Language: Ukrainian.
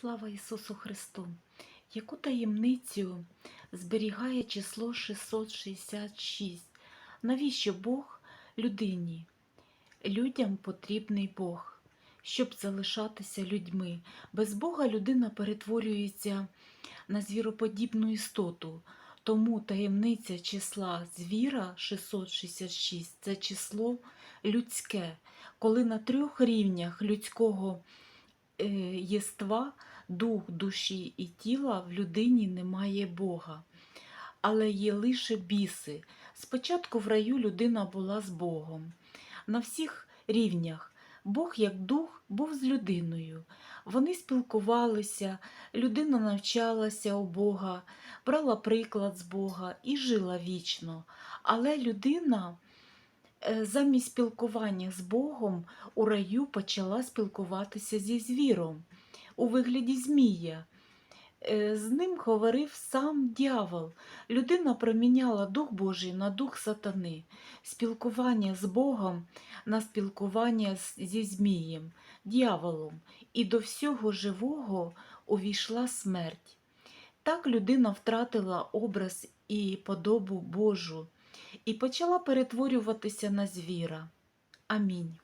Слава Ісусу Христу! Яку таємницю зберігає число 666? Навіщо Бог людині? Людям потрібний Бог, щоб залишатися людьми. Без Бога людина перетворюється на звіроподібну істоту. Тому таємниця числа звіра 666 це число людське, коли на трьох рівнях людського єства, дух, душі і тіла в людині немає Бога, але є лише біси. Спочатку в раю людина була з Богом. На всіх рівнях Бог як дух був з людиною. Вони спілкувалися, людина навчалася у Бога, брала приклад з Бога і жила вічно. Але людина е, замість спілкування з Богом у раю почала спілкуватися зі звіром у вигляді змія. Е, З ним говорив сам дьявол. Людина проміняла дух Божий на дух сатани, спілкування з Богом на спілкування зі змієм, дьяволом, і до всього живого увійшла смерть. Так людина втратила образ і подобу Божу і почала перетворюватися на звіра. Амінь.